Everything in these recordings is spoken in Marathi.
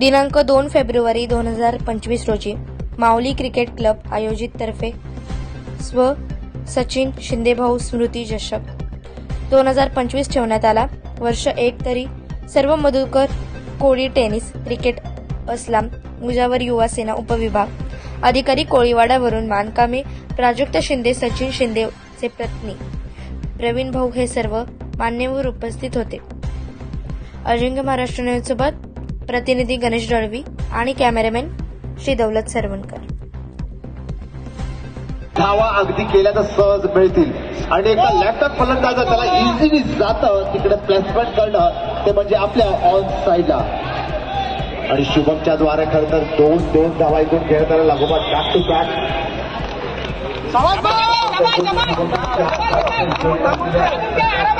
दिनांक दोन फेब्रुवारी दोन हजार पंचवीस रोजी माऊली क्रिकेट क्लब आयोजित तर्फे स्व सचिन शिंदेभाऊ स्मृती चषक दोन हजार पंचवीस ठेवण्यात आला. वर्ष एक तरी सर्व मधुकर कोळी टेनिस क्रिकेट असलाम मुजावर युवा सेना उपविभाग. अधिकारी कोळीवाडावरून मानकामे प्राजक्त शिंदे सचिन शिंदेचे पत्नी प्रवीण भाऊ हे सर्व मान्यवर उपस्थित होते. अजिंक्य महाराष्ट्र न्यूज सोबत प्रतिनिधी गणेश दळवी आणि कॅमेरामॅन श्री दौलत सरवणकर. धावा अगदी केल्या तर सहज मिळतील. आणि एका लॅपटॉप फलंदाजा त्याला इझिली जातं. तिकडे प्लेसमेंट करणं ते म्हणजे आपल्या ऑन साईडला आणि शुभमच्या द्वारे खरं तर दोन दोन धावा इथून खेळताना लागोपाठ बॅक टू बॅक पुन्हा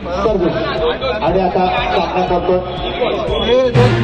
आणि आता सामना करतो